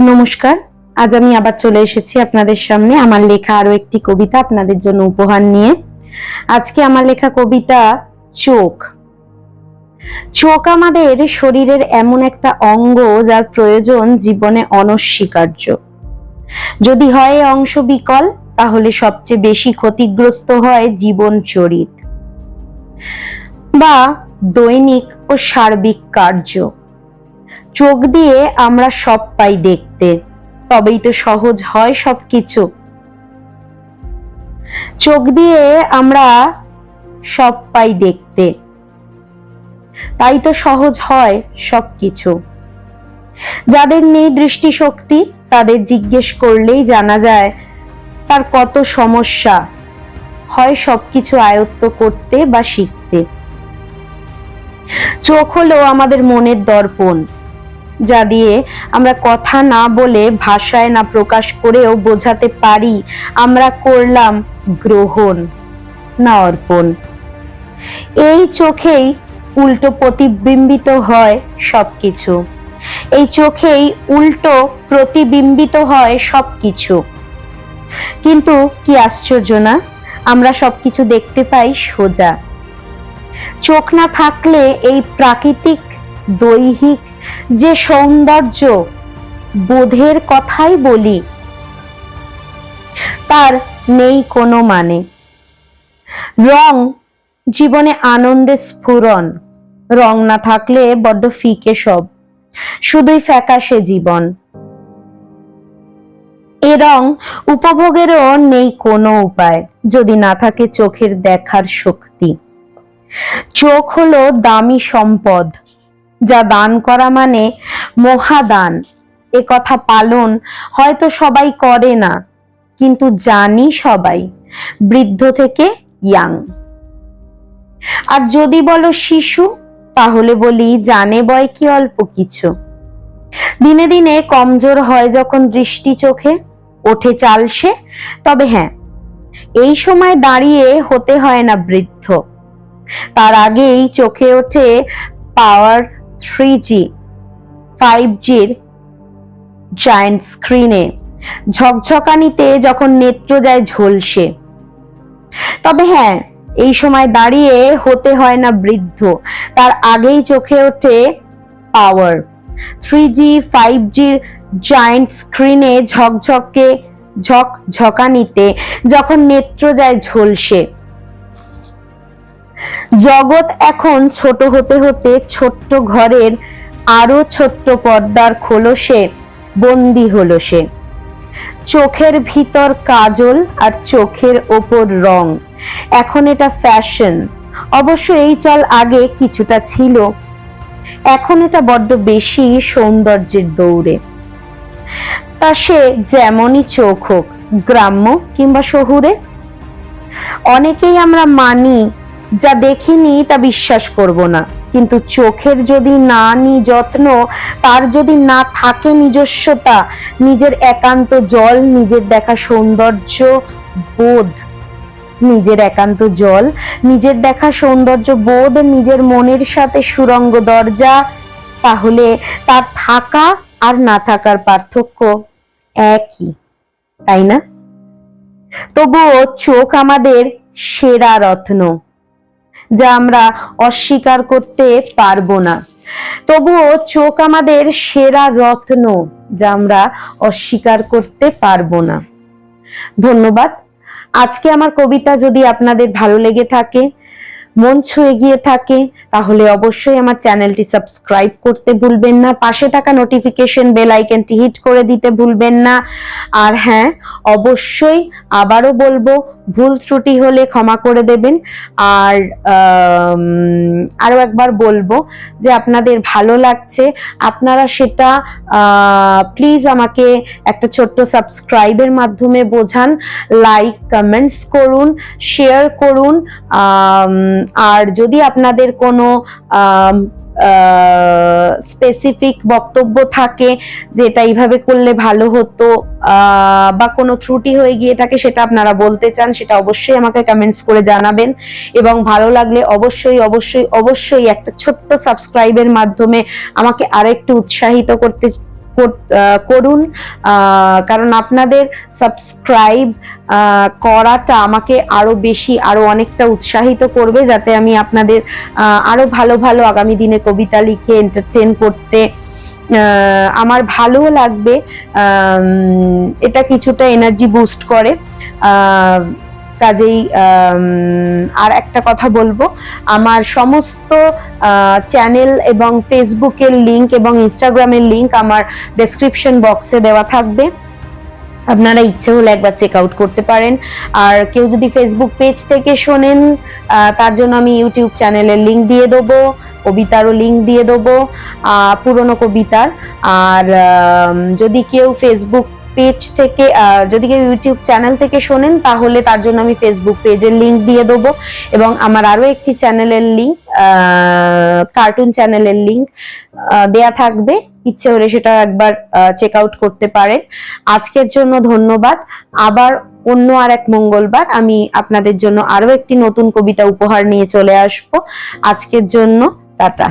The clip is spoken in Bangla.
নমস্কার। আজ আমি আবার চলে এসেছি আপনাদের সামনে আমার লেখা আরও একটি কবিতা আপনাদের জন্য উপহার নিয়ে। আজকে আমার লেখা কবিতা চোখ। চোখ আমাদের শরীরের এমন একটা অঙ্গ যার প্রয়োজন জীবনে অনস্বীকার্য। যদি হয় অংশ বিকল, তাহলে সবচেয়ে বেশি ক্ষতিগ্রস্ত হয় জীবন চরিত। বা দৈনিক ও সার্বিক কার্য। চোখ দিয়ে আমরা সব পাই দেখতে। তবেই তো সহজ হয় সব কিছু চোখ দিয়ে আমরা সব পাই দেখতে। তাই তো সহজ হয় সব কিছু যাদের নেই দৃষ্টিশক্তি, তাদের জিজ্ঞেস করলেই জানা যায় তার কত সমস্যা হয় সবকিছু আয়ত্ত করতে বা শিখতে। চোখ হলো আমাদের মনের দর্পণ। যা দিয়ে আমরা কথা না বলে ভাষায় না প্রকাশ করেও বোঝাতে পারি। আমরা করলাম গ্রহণ, না অর্পণ। এই চোখেই উল্টো প্রতিবিম্বিত হয় সবকিছু। এই চোখেই উল্টো প্রতিবিম্বিত হয় সবকিছু। কিন্তু কি আশ্চর্য না, আমরা সবকিছু দেখতে পাই সোজা। চোখ না থাকলে এই প্রাকৃতিক দৈহিক যে সৌন্দর্য বোধের কথাই বলি, তার নেই কোনো মানে। রং জীবনে আনন্দে স্ফুরণ, রং না থাকলে বড্ড ফিকে সব, শুধুই ফ্যাকাশে জীবন। এ রং উপভোগেরও নেই কোনো উপায়, যদি না থাকে চোখের দেখার শক্তি। চোখ হলো দামি সম্পদ যা দান করা মানে মহাদান। এ কথা পালন হয়তো সবাই করে না, কিন্তু জানি সবাই, বৃদ্ধ থেকে ইয়াং আর যদি বলো শিশু, তাহলে বলি জানে বয় কি অল্প কিছু। দিনে দিনে কমজোর হয় যখন দৃষ্টি চোখে, ওঠে চালসে তবে হ্যাঁ এই সময় দাঁড়িয়ে হতে হয় না বৃদ্ধ। তার আগেই চোখে ওঠে পাওয়ার থ্রি জি, ফাইভ জির জায়েন্ট স্ক্রিনে ঝকঝকানিতে যখন নেত্র যায় ঝলসে। তবে হ্যাঁ এই সময় দাঁড়িয়ে হতে হয় না বৃদ্ধ। তার আগেই চোখে ওঠে পাওয়ার থ্রি জি, ফাইভ জির জায়েন্ট স্ক্রিনে ঝকঝকে ঝক ঝকানিতে যখন নেত্র যায় ঝলসে। জগৎ এখন ছোট হতে হতে ছোট্ট ঘরের আরও ছোট্ট পর্দার খোলসে বন্দি হলো সে। চোখের ভিতর কাজল আর চোখের ওপর রং। এখন এটা ফ্যাশন। অবশ্য এই চল আগে কিছুটা ছিল। এখন এটা বড্ড বেশি সৌন্দর্যের দৌড়ে। তা সে যেমনই চোখ হোক, গ্রাম্য কিংবা শহুরে। অনেকেই আমরা মানি যা দেখিনি তা বিশ্বাস করব না। কিন্তু চোখের যদি না নি যত্ন তার যদি না থাকে নিজস্বতা, নিজের একান্ত জল, নিজের দেখা সৌন্দর্য বোধ। নিজের একান্ত জল, নিজের দেখা সৌন্দর্য বোধ, নিজের মনের সাথে সুরঙ্গ দরজা, তাহলে তার থাকা আর না থাকার পার্থক্য একই, তাই না? তবুও চোখ আমাদের সেরা রত্ন। যা আমরা অস্বীকার করতে পারব না। তবুও চোখ আমাদের সেরা রত্ন যা আমরা অস্বীকার করতে পারব না। ধন্যবাদ। আজকে আমার কবিতা যদি আপনাদের ভালো লেগে থাকে, মন ছুঁয়ে গিয়ে থাকে, তাহলে অবশ্যই আমার চ্যানেলটি সাবস্ক্রাইব করতে ভুলবেন না, পাশে থাকা নোটিফিকেশন বেল আইকনটি হিট করে দিতে ভুলবেন না। আর হ্যাঁ অবশ্যই আবারও বলব ভুল ত্রুটি হলে ক্ষমা করে দেবেন। আর আম, আরও একবার বলব যে আপনাদের ভালো লাগছে আপনারা সেটা প্লিজ আমাকে একটা ছোট্ট সাবস্ক্রাইবের মাধ্যমে বোঝান লাইক কমেন্টস করুন শেয়ার করুন আর যদি আপনাদের কোনো স্পেসিফিক বক্তব্য থাকে যে এটা এইভাবে করলে ভালো হতো বা কোনো ত্রুটি হয়ে গিয়ে থাকে সেটা আপনারা বলতে চান, সেটা অবশ্যই আমাকে কমেন্টস করে জানাবেন। এবং ভালো লাগলে অবশ্যই অবশ্যই অবশ্যই একটা ছোট্ট সাবস্ক্রাইবের মাধ্যমে আমাকে আরেকটু উৎসাহিত করতে করুন। কারণ আপনাদের সাবস্ক্রাইব করাটা আমাকে আরও বেশি আরও অনেকটা উৎসাহিত করবে যাতে আমি আপনাদের আহ, আরও ভালো ভালো আগামী দিনে কবিতা লিখে এন্টারটেন করতে আমার ভালোও লাগবে। এটা কিছুটা এনার্জি বুস্ট করে। কাজেই আর একটা কথা বলব। আমার সমস্ত চ্যানেল এবং ফেসবুকের লিংক এবং ইনস্টাগ্রামের লিংক আমার ডেসক্রিপশন বক্সে দেওয়া থাকবে। আপনারা ইচ্ছে হলে একবার চেক আউট করতে পারেন। আর কেউ যদি ফেসবুক পেজ থেকে শোনেন তার জন্য আমি ইউটিউব চ্যানেলের লিংক দিয়ে দেবো, কবিতারও লিংক দিয়ে দেবো পুরনো কবিতার। আর যদি কেউ ফেসবুক পেজ থেকে যদি কেউ ইউটিউব চ্যানেল থেকে শোনেন, তাহলে তার জন্য আমি ফেসবুক পেজের লিংক দিয়ে দেবো। এবং আমার আরও একটি চ্যানেলের লিঙ্ক কার্টুন চ্যানেলের লিঙ্ক দেয়া থাকবে। ইচ্ছে হলে সেটা একবার চেক আউট করতে পারেন। আজকের জন্য ধন্যবাদ। আবার অন্য আর এক মঙ্গলবার আমি আপনাদের জন্য আরও একটি নতুন কবিতা উপহার নিয়ে চলে আসব। আজকের জন্য টাটা।